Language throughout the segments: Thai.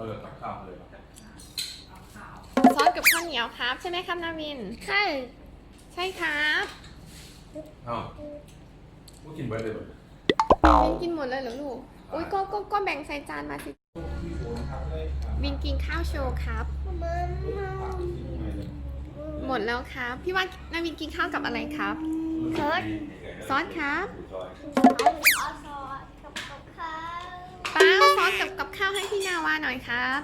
ออตักข้าวเลยเหรอซอสกับข้าวเหนียวครับ ใช่ไหมครับนาวิน ใช่ ใช่ครับเอ้ากูกินเบิร์ดเลยเหรอวินกินหมดเลยเหรอลูกอุ้ยก็ก็ก็แบ่งใส่จานมาสิวินกินข้าวโชว์ครับมันหมดแล้วครับ พี่ว่านาวินกินข้าวกับอะไรครับ ซอส ซอสครับเอาซอสาวให้พี่นาวาหน่อยครับ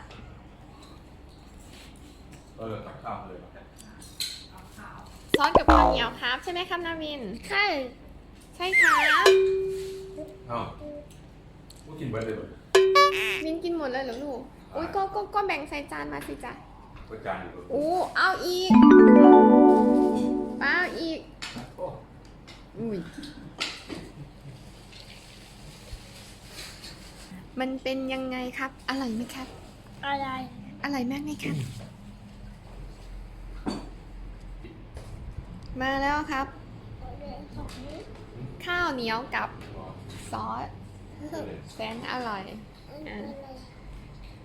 เออตักข้าวเลยเหรอซอสกับข้าวเหนียวครับ ใช่ไหมครับนาวิน ใช่ใช่ครับเอ้ากูกินเบิร์ดเลยเหรอวินกินหมดเลยเหรอลูกอุ้ยก็ก็ก็แบ่งใส่จานมาสิจ้ะประจานอยู่อู้เอาอีกป้าเอาอีกโอ้อุ้ย มันเป็นยังไงครับ อร่อยไหมครับ อะไรอร่อยมากไหมครับ มาแล้วครับ ข้าวเหนียวกับซอสแสนอร่อย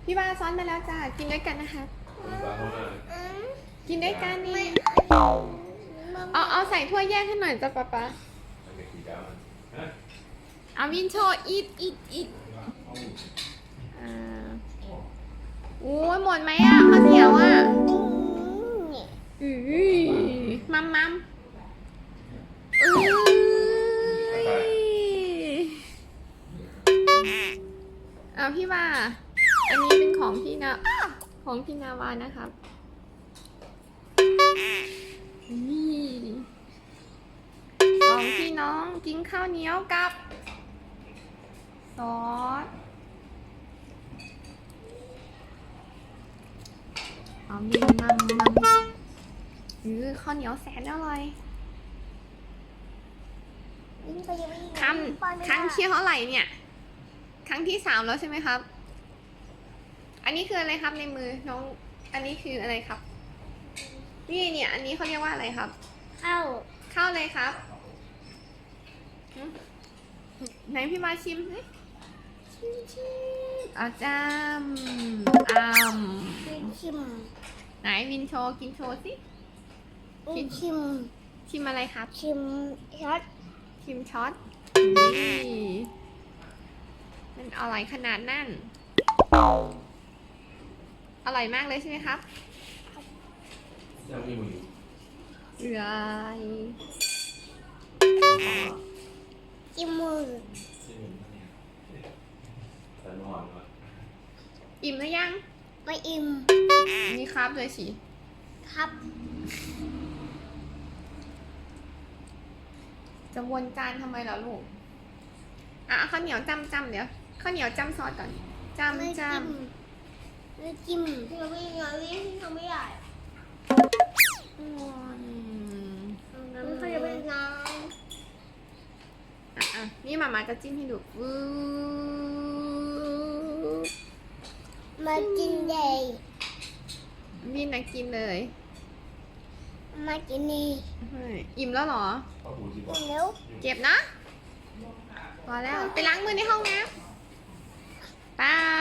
พี่ว่าซ้อนมาแล้วจ้ากินด้วยกันนะคะ กินด้วยกันนี่เอาเอาใส่ถ้วยแยกให้หน่อยจ้ะป๊าป๊าเอาวินโชว์อีทอีทอีท อ่าโอ้ยหมดไหมอะข้าวเหนียวอะอือมัมมัมอือเอาพี่ว่า อันนี้เป็นของพี่นะ ของพี่นาวานะครับนี่สองพี่น้องกินข้าวเหนียวกับ ซอส อามีมัมมัมอือข้าวเหนียวแสนอร่อยคำครั้งที่เท่าไหร่เนี่ย ครั้งที่สามแล้วใช่ไหมครับ อันนี้คืออะไรครับในมือน้อง อันนี้คืออะไรครับ นี่เนี่ย อันนี้เขาเรียกว่าอะไรครับ เข้าข้าวเลยครับหึไหนพี่มาชิมสิชิมชิมเอาจามอามชิมไหนวินโชว์กินโชว์สิชิม ชิมอะไรครับ ชิมช็อตชิมช็อตนี่มันอร่อยขนาดนั่น อร่อยมากเลยใช่ไหมครับยังมีมือเอือยชิมมือ ที่มือแต่นอนวะอิ่มหรือยังไม่อิ่มนี่ครับเลยสิ ครับ จะวนจานทำไมเหรอลูก อะเอาข้าวเหนียวจำจำเดี๋ยวข้าวเหนียวจำซอสก่อนจไม่ำจจิ้มไม่จิ้มที่เราไม่ยังไม่ที่เราไม่ได้ำอืมมันก็จะเป็นน้อะอะนี่มามาจะจิ้มให้ดูวืบำ มากินเลยวินนะกินเลยมากินนี่เฮ้ยอิ่มแล้วเหรอพ่อหูจีบอเร็วเก็บนะพอแล้ว ไปล้างมือในห้องน้ำบาย